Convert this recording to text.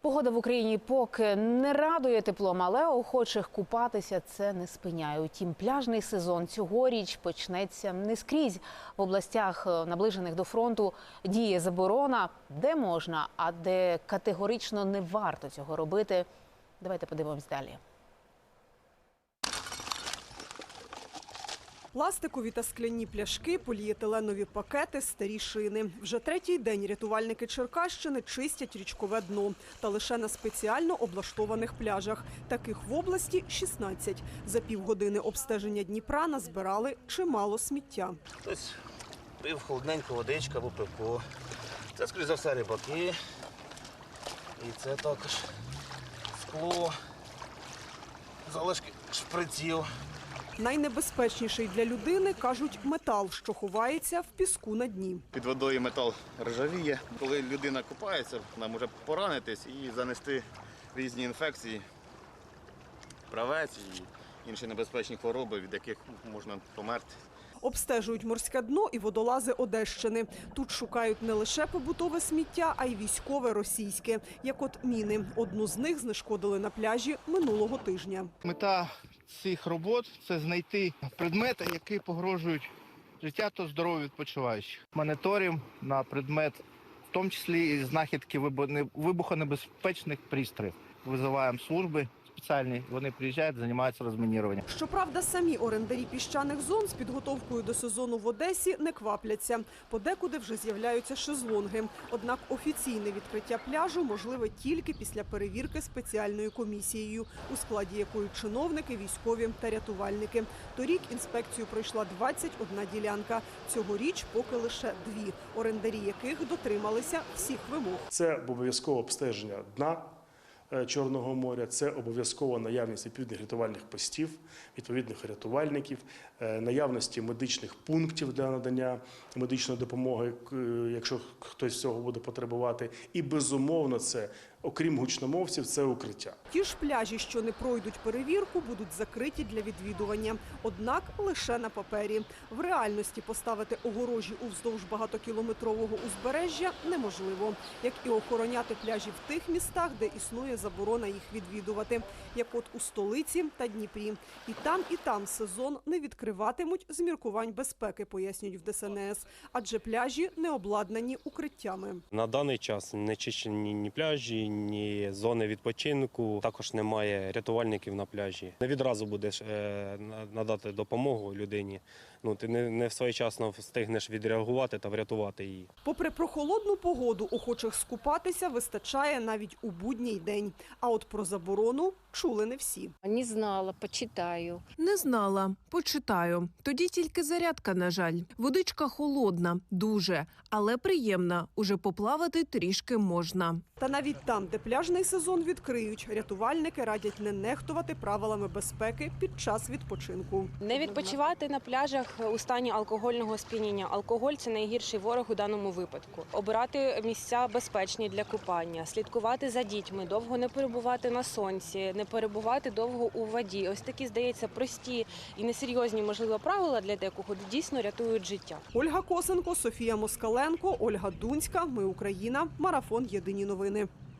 Погода в Україні поки не радує теплом, але охочих купатися це не спиняє. Утім, пляжний сезон цьогоріч почнеться не скрізь. В областях, е, наближених до фронту, діє заборона, де можна, а де категорично не варто цього робити. Давайте подивимось далі. Пластикові та скляні пляшки, поліетиленові пакети, старі шини. Вже третій день рятувальники Черкащини чистять річкове дно. Та лише на спеціально облаштованих пляжах. Таких в області 16. За півгодини обстеження Дніпра назбирали чимало сміття. Хтось пив холодненьку водичку або пивко. Це, скоріш за все, рибаки. І це також скло, залишки шприців. Найнебезпечніший для людини, кажуть, метал, що ховається в піску на дні. Під водою метал ржавіє. Коли людина купається, вона може поранитись і занести різні інфекції, правець і інші небезпечні хвороби, від яких можна померти. Обстежують морське дно і водолази Одещини. Тут шукають не лише побутове сміття, а й військове російське, як от міни. Одну з них знешкодили на пляжі минулого тижня. Мета цих робот це знайти предмети, які погрожують життя та здоров'ю відпочиваючих. Моніторимо на предмет, в тому числі і знахідки вибу- вибухонебезпечних пристроїв. Визиваємо служби спеціальні, вони приїжджають, займаються розмініруванням. Щоправда, самі орендарі піщаних зон з підготовкою до сезону в Одесі не квапляться. Подекуди вже з'являються шезлонги. Однак офіційне відкриття пляжу можливе тільки після перевірки спеціальною комісією, у складі якої чиновники, військові та рятувальники. Торік інспекцію пройшла 21 ділянка. Цьогоріч поки лише дві, орендарі яких дотрималися всіх вимог. Це обов'язкове обстеження дна Чорного моря, це обов'язкова наявність відповідних рятувальних постів, відповідних рятувальників, е, наявності медичних пунктів для надання медичної допомоги, е, якщо хтось цього буде потребувати. І безумовно, це, окрім гучномовців, це укриття. Ті ж пляжі, що не пройдуть перевірку, будуть закриті для відвідування. Однак лише на папері. В реальності поставити огорожі уздовж багатокілометрового узбережжя неможливо, як і охороняти пляжі в тих містах, де існує заборона їх відвідувати, як от у столиці та Дніпрі. І там, і там сезон не відкриватимуть з міркувань безпеки, пояснюють в ДСНС, адже пляжі не обладнані укриттями. На даний час не чищені ні пляжі, ні зони відпочинку. Також немає рятувальників на пляжі. Не відразу будеш е, надати допомогу людині. Ну ти не, не своєчасно встигнеш відреагувати та врятувати її. Попри прохолодну погоду, охочих скупатися вистачає навіть у будній день. А от про заборону чули не всі. Не знала, почитаю. Не знала, почитаю. Тоді тільки зарядка, на жаль. Водичка холодна, дуже, але приємна. Уже поплавати трішки можна. Та навіть там, де пляжний сезон відкриють, рятувальники радять не нехтувати правилами безпеки під час відпочинку. Не відпочивати на пляжах у стані алкогольного сп'яніння. Алкоголь це найгірший ворог у даному випадку. Обирати місця безпечні для купання, слідкувати за дітьми, довго не перебувати на сонці, не перебувати довго у воді. Ось такі здається прості і несерйозні, можливо, правила для декого дійсно рятують життя. Ольга Косенко, Софія Москаленко, Ольга Дунська. Ми Україна. Марафон. Єдині новини.